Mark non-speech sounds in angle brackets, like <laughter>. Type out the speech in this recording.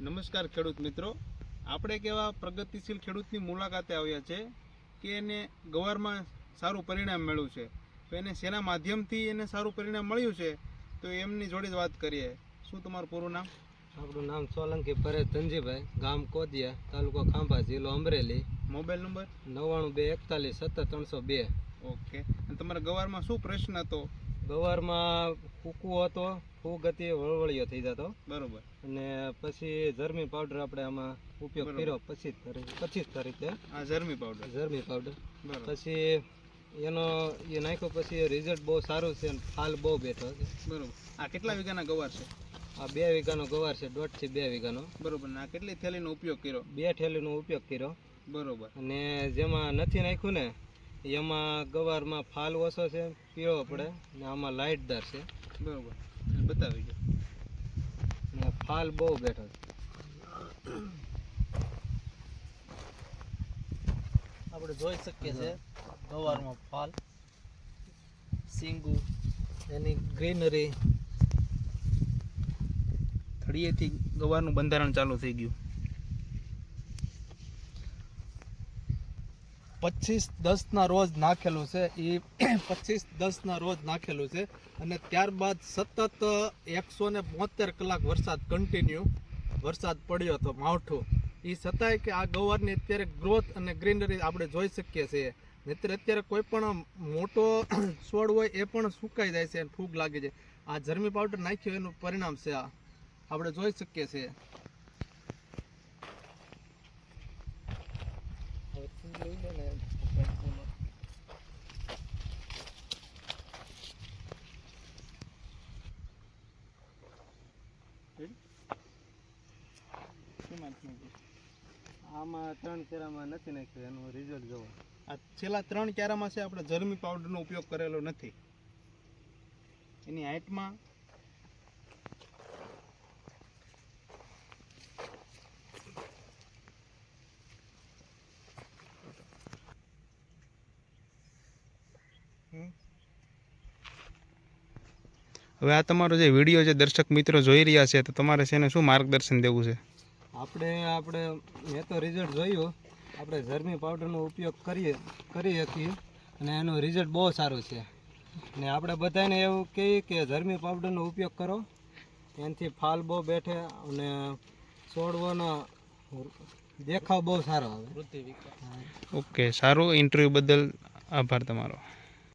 નમસ્કાર ખેડૂત મિત્રો. આપણે કેવા પ્રગતિશીલ ખેડૂતની મુલાકાતે આવ્યા છે કે એને ગવારમાં સારું પરિણામ મળ્યું છે. તો એને શેના માધ્યમથી એને સારું પરિણામ મળ્યું છે તો એમની જોડે જ વાત કરીએ. શું તમારું પૂરું નામ? આપણું નામ સોલંકી પરેશ ધનજીભાઈ ગામ કોદિયા તાલુકો ખાંભા જિલ્લો અમરેલી. Mobile number? નવ્વાણું બે એકતાલીસ સત્તર ત્રણસો બે. ઓકે. અને તમારા ગવારમાં શું પ્રશ્ન હતો? ગવારમાં કૂકવો હતો ફૂગ હતી વળવળિયો થઈ જતો. બરોબર. અને પછી જર્મી પાવડર આપણે આમાં ઉપયોગ કર્યો પચીસ તારીખ પચીસ તારીખે આ જર્મી પાવડર જર્મી પાવડર પછી એનો એ નાખ્યો પછી રિઝલ્ટ બહુ સારું છે અને ફાલ બહુ બેઠો છે. બરોબર. આ કેટલા વીઘાના ગવાર છે? આ બે વીઘાનો ગવાર છે દોઢથી બે વીઘાનો. બરોબર. ને આ કેટલી થેલીનો ઉપયોગ કર્યો? બે થેલીનો ઉપયોગ કર્યો. બરોબર. અને જેમાં નથી નાખ્યું ને એમાં ગવારમાં ફાલ ઓછો છે પીળો પડે ને આમાં લાઇટદાર છે. બરોબર. બતાવી દો. ફાલ બહુ બેઠો છે. આપણે જોઈ શકીએ છે ગવારમાં ફાલ. સિંગુ એની ગ્રીનરી. થળીએથી ગવારનું બંધારણ ચાલુ થઈ ગયું. પચીસ દસના રોજ નાખેલું છે. એ <clears throat> પચીસ દસના રોજ નાખેલું છે. અને ત્યારબાદ સતત એકસો ને બોતેર કલાક વરસાદ કન્ટિન્યુ વરસાદ પડ્યો હતો માવઠું. એ છતાંય કે આ ગવારની અત્યારે ગ્રોથ અને ગ્રીનરી આપણે જોઈ શકીએ છીએ. નહીંતર અત્યારે કોઈ પણ મોટો <clears throat> છોડ હોય એ પણ સુકાઈ જાય છે અને ફૂગ લાગી છે આ જર્મી પાવડર નાખ્યો એનું પરિણામ છે આ. આપણે જોઈ શકીએ છીએ. આમાં ત્રણ કેરામાં નથી નાખ્યું, એનું રિઝલ્ટ જોવો. આ છેલ્લા ત્રણ કેરામાં છે, આપણે જર્મી પાવડરનો ઉપયોગ કરેલો નથી. એની હાઇટમાં હવે આ તમારો જે વીડિયો જે દર્શક મિત્રો જોઈ રહ્યા છે તો તમારે છે એને શું માર્ગદર્શન દેવું છે? આપણે આપણે મેં તો રિઝલ્ટ જોયું. આપણે ઝરમી પાવડરનો ઉપયોગ કરીએ કરી શકીએ અને એનું રિઝલ્ટ બહુ સારું છે. ને આપણે બધાને એવું કહીએ કે ઝરમી પાવડરનો ઉપયોગ કરો. એનાથી ફાલ બહુ બેઠે અને છોડવાનો દેખાવ બહુ સારો આવે. ઓકે સારું ઇન્ટરવ્યૂ બદલ આભાર તમારો.